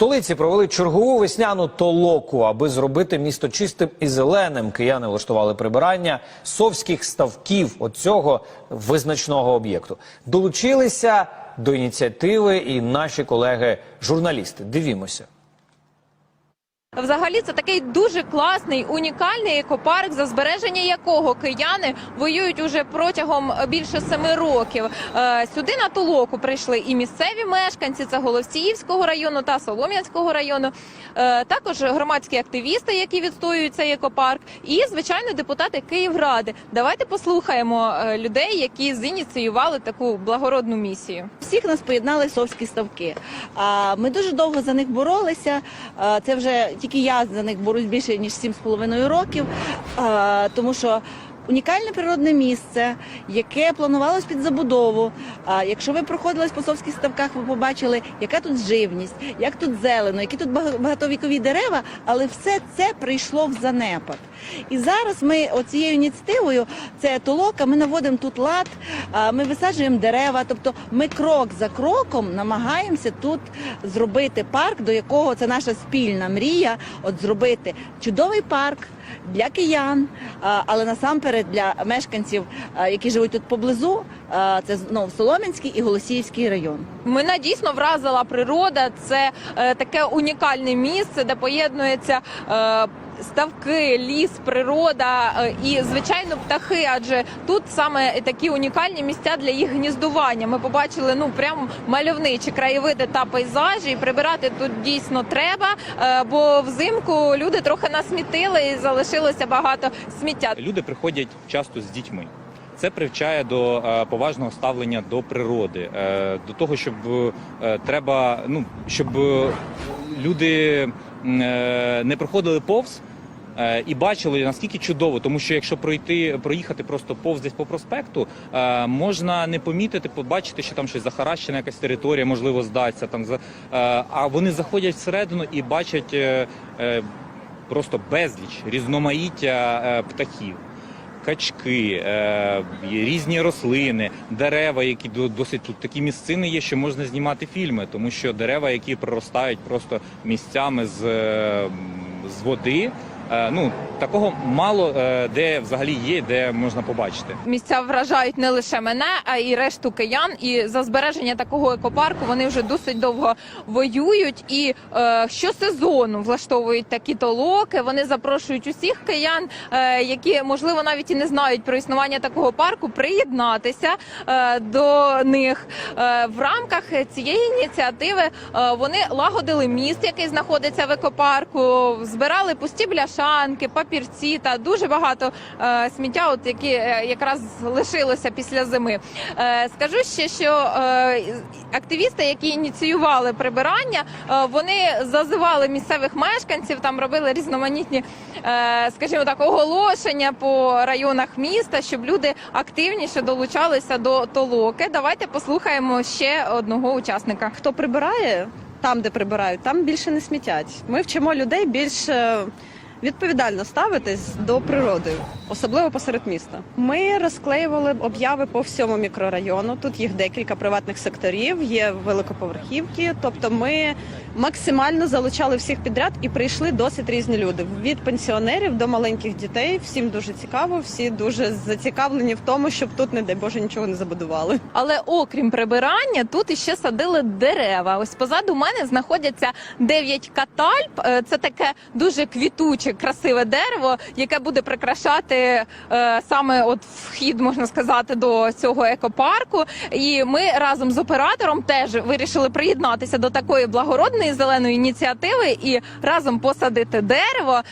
столиці провели чергову весняну толоку, аби зробити місто чистим і зеленим. Кияни влаштували прибирання совських ставків оцього визначного об'єкту. Долучилися до ініціативи і наші колеги-журналісти. Дивімося. Взагалі, це такий дуже класний, унікальний екопарк, за збереження якого кияни воюють уже протягом більше семи років. Е, Сюди на толоку прийшли і місцеві мешканці, це Голосіївського району та Солом'янського району, е, також громадські активісти, які відстоюють цей екопарк, і звичайно депутати Київради. Давайте послухаємо е, людей, які зініціювали таку благородну місію. Всіх нас поєднали совські ставки. Ми дуже довго за них боролися. Це вже тільки я за них борюсь більше ніж 7,5 років, тому що. Унікальне природне місце, яке планувалось під забудову. Якщо ви проходились по совських ставках, ви побачили, яка тут живність, як тут зелено, які тут багатовікові дерева, але все це прийшло в занепад. І зараз ми оцією ініціативою, це толока, ми наводимо тут лад, ми висаджуємо дерева. Тобто ми крок за кроком намагаємося тут зробити парк, до якого це наша спільна мрія. От зробити чудовий парк для киян, але насамперед для мешканців, які живуть тут поблизу. Це знов Солом'янський і Голосіївський район. Мене дійсно вразила природа. Це е, таке унікальне місце, де поєднується. Е, Ставки, ліс, природа е, і звичайно птахи, адже тут саме такі унікальні місця для їх гніздування. Ми побачили ну прям мальовничі краєвиди та пейзажі. І прибирати тут дійсно треба, е, бо взимку люди трохи насмітили і залишилося багато сміття. Люди приходять часто з дітьми. Це привчає до е, поважного ставлення до природи, до того, щоб треба, ну щоб люди не проходили повз. Е, І бачили наскільки чудово, тому що якщо пройти, проїхати просто повз десь по проспекту, е, можна не помітити, побачити, що там щось захаращена якась територія, можливо, здаться там е, а вони заходять всередину і бачать просто безліч різноманіття птахів качки, різні рослини, дерева, які досить тут такі місцини є, що можна знімати фільми, тому що дерева, які проростають просто місцями з, з води. Е, Ну такого мало е, де взагалі є, де можна побачити. Місця вражають не лише мене, а й решту киян. І за збереження такого екопарку вони вже досить довго воюють. І е, щосезону влаштовують такі толоки. Вони запрошують усіх киян, е, які можливо навіть і не знають про існування такого парку, приєднатися е, до них. Е, в рамках цієї ініціативи е, вони лагодили міст, який знаходиться в екопарку, збирали пусті бляшанки, папірці та дуже багато е, сміття, от які е, якраз лишилося після зими. Е, скажу ще, що активісти, які ініціювали прибирання, вони зазивали місцевих мешканців, там робили різноманітні, скажімо так, оголошення по районах міста, щоб люди активніше долучалися до толоки. Давайте послухаємо ще одного учасника. хто прибирає там, де прибирають, там більше не смітять. Ми вчимо людей більш відповідально ставитись до природи, особливо посеред міста. Ми розклеювали обяви по всьому мікрорайону. Тут їх декілька приватних секторів, є великоповерхівки. Тобто, ми максимально залучали всіх підряд і прийшли досить різні люди від пенсіонерів до маленьких дітей. Всім дуже цікаво, всі дуже зацікавлені в тому, щоб тут, не дай Боже, нічого не забудували. Але окрім прибирання, тут іще садили дерева. Ось позаду мене знаходяться 9 катальп. Е, Це таке дуже квітуче, красиве дерево, яке буде прикрашати е, саме от вхід, можна сказати, до цього екопарку. І ми разом з оператором теж вирішили приєднатися до такої благородної зеленої ініціативи і разом посадити дерево.